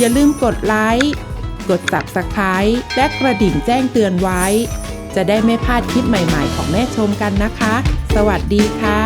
อย่าลืมกดไลค์ กด Subscribe และกระดิ่งแจ้งเตือนไว้ จะได้ไม่พลาดคลิปใหม่ๆของแม่ชมกันนะคะ สวัสดีค่ะ